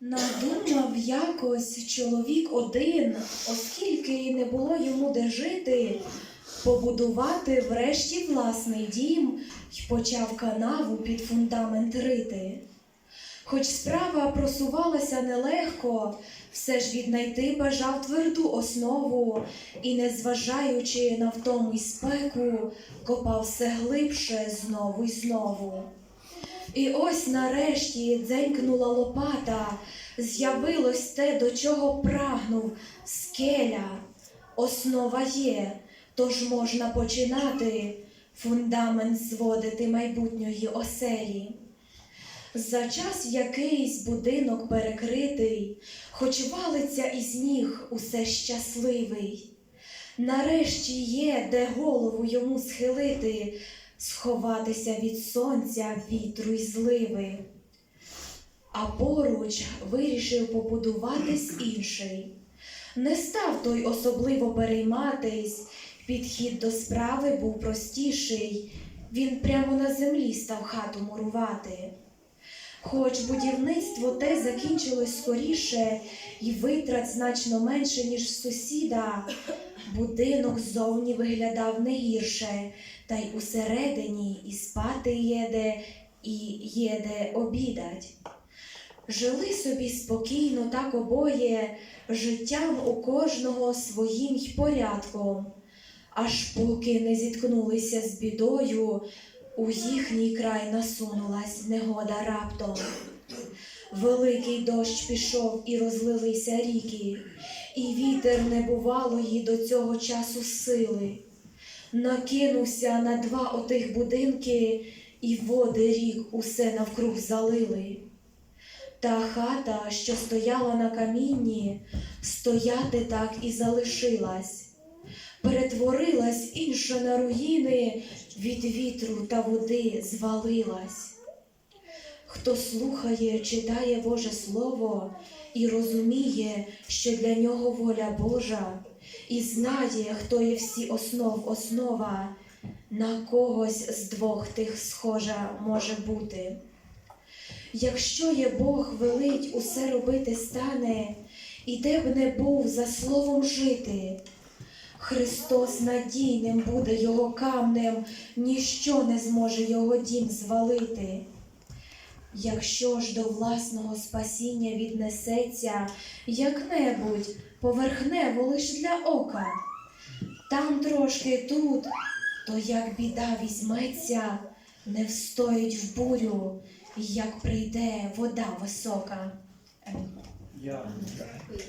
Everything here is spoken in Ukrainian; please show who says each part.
Speaker 1: Надумав якось чоловік один, оскільки не було йому де жити, побудувати врешті власний дім й почав канаву під фундамент рити. Хоч справа просувалася нелегко, все ж віднайти бажав тверду основу і, незважаючи на втому й спеку, копав все глибше знову й знову. І ось нарешті дзенькнула лопата, з'явилось те, до чого прагнув скеля. Основа є, тож можна починати фундамент зводити майбутньої оселі. За час якийсь будинок перекритий, хоч валиться із ніг усе щасливий. Нарешті є, де голову йому схилити, сховатися від сонця, вітру й зливи. А поруч вирішив побудуватись інший. Не став той особливо перейматись, підхід до справи був простіший, він прямо на землі став хату мурувати. Хоч будівництво те закінчилось скоріше і витрат значно менше, ніж сусіда, будинок ззовні виглядав не гірше, та й усередині і спати єде, і єде обідать. Жили собі спокійно так обоє, життям у кожного своїм й порядком, аж поки не зіткнулися з бідою, у їхній край насунулась негода раптом. Великий дощ пішов і розлилися ріки, і вітер небувалої до цього часу сили. Накинувся на два отих будинки, і води рік усе навкруг залили. Та хата, що стояла на камінні, стояти так і залишилась. Перетворилась інша на руїни, від вітру та води звалилась. Хто слухає, читає Боже Слово і розуміє, що для нього воля Божа, і знає, хто є всі основ основа, на когось з двох тих схожа може бути. Якщо є Бог велить усе робити стане, і де б не був за словом жити, Христос надійним буде його камнем, ніщо не зможе його дім звалити. Якщо ж до власного спасіння віднесеться як-небудь поверхнево лиш для ока, там трошки тут, то як біда візьметься, не встоїть в бурю, як прийде вода висока.